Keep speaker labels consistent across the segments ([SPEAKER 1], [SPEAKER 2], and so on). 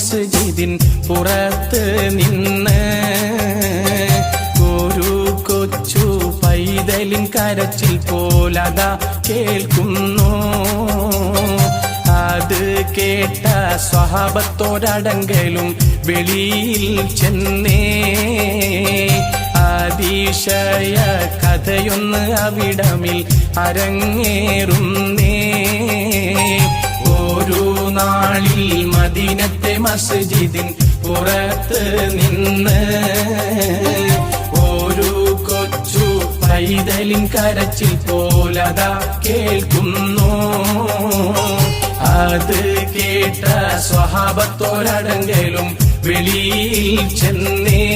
[SPEAKER 1] മസ്ജിദിൻ പുറത്ത് നിന്ന് ഒരു കൊച്ചു പൈതലിൻ കരച്ചിൽ പോലതാ കേൾക്കുന്നു. അത് കേട്ട സ്വഭാവത്തോടടങ്കലും വെളിയിൽ ചെന്നേ. അതിശയ കഥയൊന്ന് അവിടമിൽ അരങ്ങേറുന്നേ. ഒരു നാളിൽ മദീനത്തെ മസ്ജിദിൻ പുറത്ത് നിന്ന് ഒരു കൊച്ചു പൈതലിൻ കരച്ചിൽ പോലതാ കേൾക്കുന്നു. അത് കേട്ട സ്വഭാവത്തോരടങ്കലും വെളിയിൽ ചെന്നേ.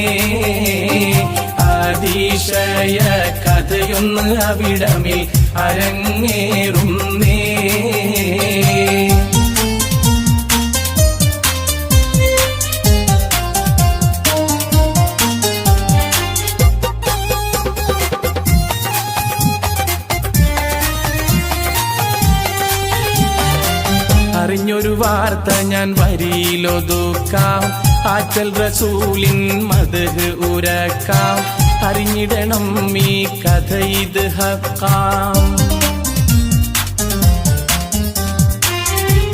[SPEAKER 1] അതിശയ കഥയൊന്ന് അവിടമിൽ അരങ്ങേറുന്നേ. വാർത്ത ഞാൻ വരിയിലൊതുക്കാം. ആറ്റൽ റസൂലിൻ മതഹ് ഉരക്കാം. അറിഞ്ഞിടണം ഈ കഥ ഇത് ഹക്കാം.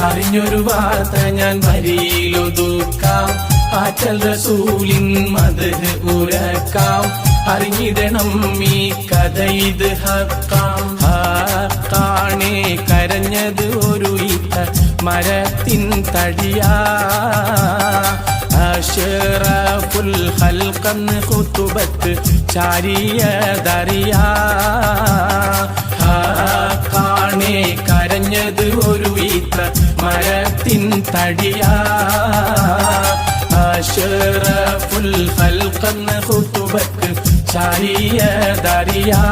[SPEAKER 1] അറിഞ്ഞൊരു വാർത്ത ഞാൻ വരിയിലൊതുക്കാം. ആറ്റൽ റസൂലിൻ മതഹ് ഉരക്കാം. അറിഞ്ഞിടണം ഈ കഥ ഇത് ഹക്കാം. ഹക്കാണേ കരഞ്ഞത് ഒരു മരത്തിൻ തടിയാ. അഷറഫുൽ ഹൽക്കന്ന് കാണേ കരഞ്ഞത് ഒരു വീത്ത മരത്തിൻ തടിയാ. അഷറഫുൽ ഹൽക്കന്ന് കുത്തുബത്ത് ചാരിയതറിയാ.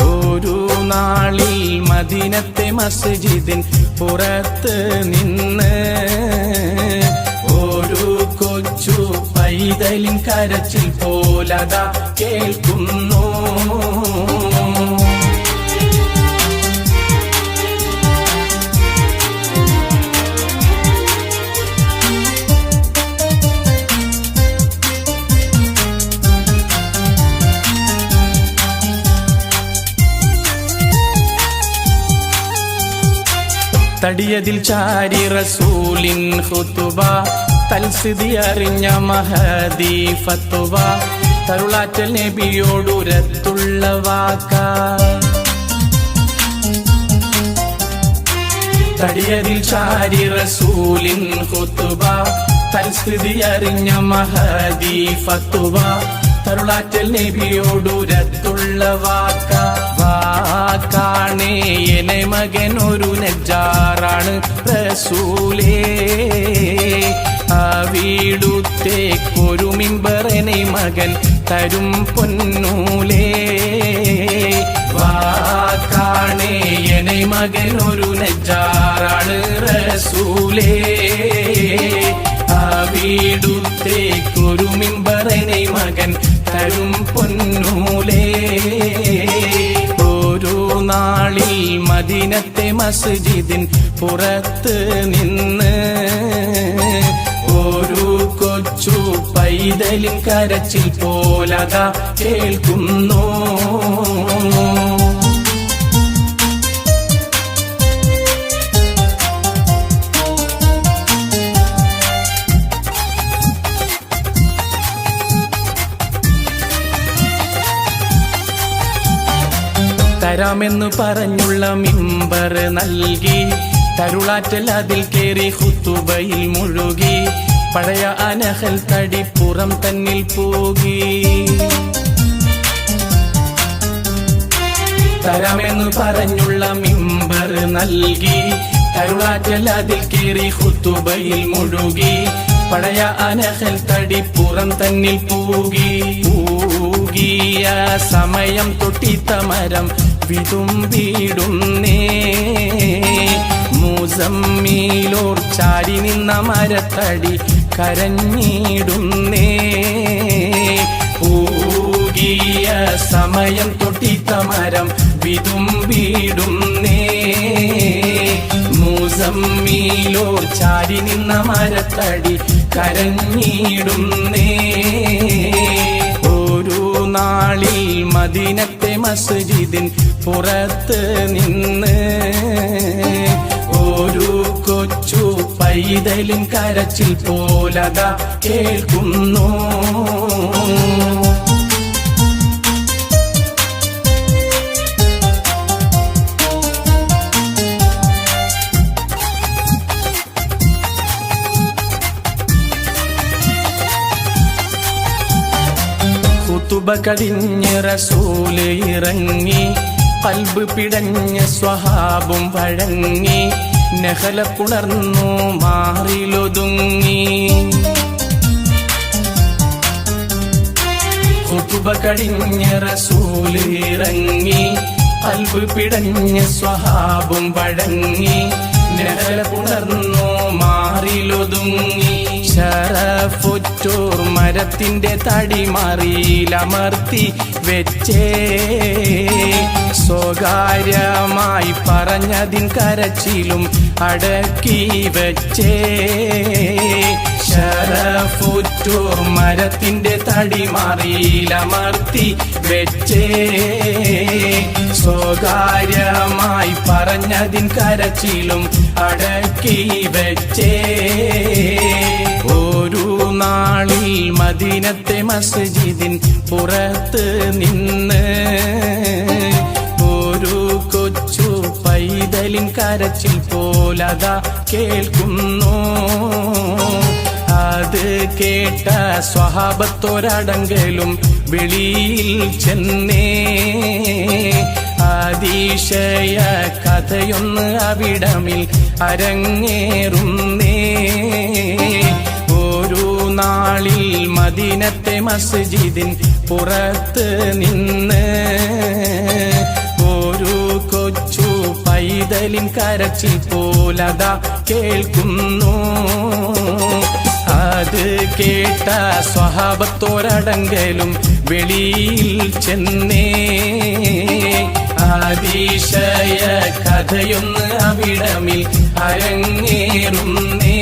[SPEAKER 1] ഒരു നാളിൽ മദീനത്തെ മസ്ജിദിൻ പുറത്ത് നിന്ന് ഒരു കൊച്ചു പൈതലിൻ കരച്ചിൽ പോലതാ കേൾക്കുന്നു. തടിയതിൽ ചാരി റസൂലിൻ ഹുത്തുബ തൽസ്ഥിതി അറിഞ്ഞ മഹദി ഫത്തുവ തരുളാറ്റൽ നബിയോടുരത്തുള്ള വാക്ക. തടിയതിൽ ചാരി റസൂലിൻ ഹുത്തുബ തൽസ്ഥിതി അറിഞ്ഞ മഹദി ഫത്തുവ തരുളാറ്റൽ നബിയോടുരത്തുള്ള വാക്ക മകൻ ഒരു നെജാറാണ് റസൂലേ. ആ വീടുത്തേക്കൊരു മിമ്പറനെ മകൻ തരും പൊന്നൂലേ. വാക്കാണേ എന്നെ മകൻ ഒരു നെജാറാണ് റസൂലേ. മസ്ജിദിൻ പുറത്ത് നിന്ന് ഒരു കൊച്ചു പൈതലിൻ കരച്ചിൽ പോലതാ കേൾക്കുന്നു. തരാമെന്ന് പറഞ്ഞുള്ള മിമ്പർ നൽകി. തരുളാറ്റൽ അതിൽ കയറി ഹുത്തുബയിൽ മുഴുകി. പഴയ അനഹൽ തടി പുറം തന്നിൽ പോകി. തരാമെന്ന് പറഞ്ഞുള്ള മിമ്പർ നൽകി. തരുളാറ്റൽ അതിൽ കയറി ഹുത്തുബയിൽ മുഴുകി. പഴയ അനഹൽ തടി പുറം തന്നിൽ പൂകി. സമയം തൊട്ടിത്ത മരം വിതുമ്പിടുന്നേ. മൂസമ്മീലോർ ചാരി നിന്ന മരത്തടി കരഞ്ഞിടുന്നേ. പൂകിയ സമയം തൊട്ടിത്ത മരം വിതുമ്പിടുന്നേ. മൂസ സമ്മീലോർ ചാരി നിന്ന മരത്തടി കരഞ്ഞിടുന്നേ. ഒരു നാളിൽ മദീനത്തെ മസ്ജിദിൻ പുറത്ത് നിന്ന് ഒരു കൊച്ചു പൈതലിൻ കരച്ചിൽ പോലത കേൾക്കുന്നു. കടിഞ്ഞ് റസൂൽ ഇറങ്ങി കൽബ് പിടഞ്ഞ സ്വഹാബും വഴങ്ങി നഹല പുണർന്നു മാറിലൊതുങ്ങി. കുത്തുബ കടിഞ്ഞ് റസൂൽ ഇറങ്ങി കൽബ് പിടഞ്ഞ സ്വഹാബും വഴങ്ങി നഹല പുണർന്നു മാറിലൊതുങ്ങി. ശരഫുറ്റൂർ മരത്തിന്റെ തടി മാറിയിലമർത്തി വെച്ചേ. സ്വകാര്യമായി പറഞ്ഞതിൻ കരച്ചിലും അടക്കി വെച്ചേ. ശരഫുറ്റൂർ മരത്തിന്റെ തടി മാറിയിലമർത്തി വെച്ചേ. സ്വകാര്യമായി പറഞ്ഞതിൻ കരച്ചിലും അടക്കി വെച്ചേ. ഒരു നാളിൽ മദീനത്തെ മസ്ജിദിൻ പുറത്ത് നിന്ന് ഒരു കൊച്ചു പൈതലിൻ കരച്ചിൽ പോലതാ കേൾക്കുന്നു. അത് കേട്ട സ്വഹാബത്തോരടങ്കലും വെളിയിൽ ചെന്നേ. അതിശയ കഥയൊന്ന് അവിടമിൽ അരങ്ങേറുന്നേ. ഒരു നാളിൽ മദീനത്തെ മസ്ജിദിൻ പുറത്ത് നിന്ന് ഒരു കൊച്ചു പൈതലിൻ കരച്ചിൽ പോലതാ കേൾക്കുന്നു. അത് കേട്ട സ്വഭാവത്തോരടങ്കലും വെളിയിൽ ചെന്നേ. ആതീശയ കഥയൊന്ന് അവിടമിൽ അരങ്ങേറുന്നേ.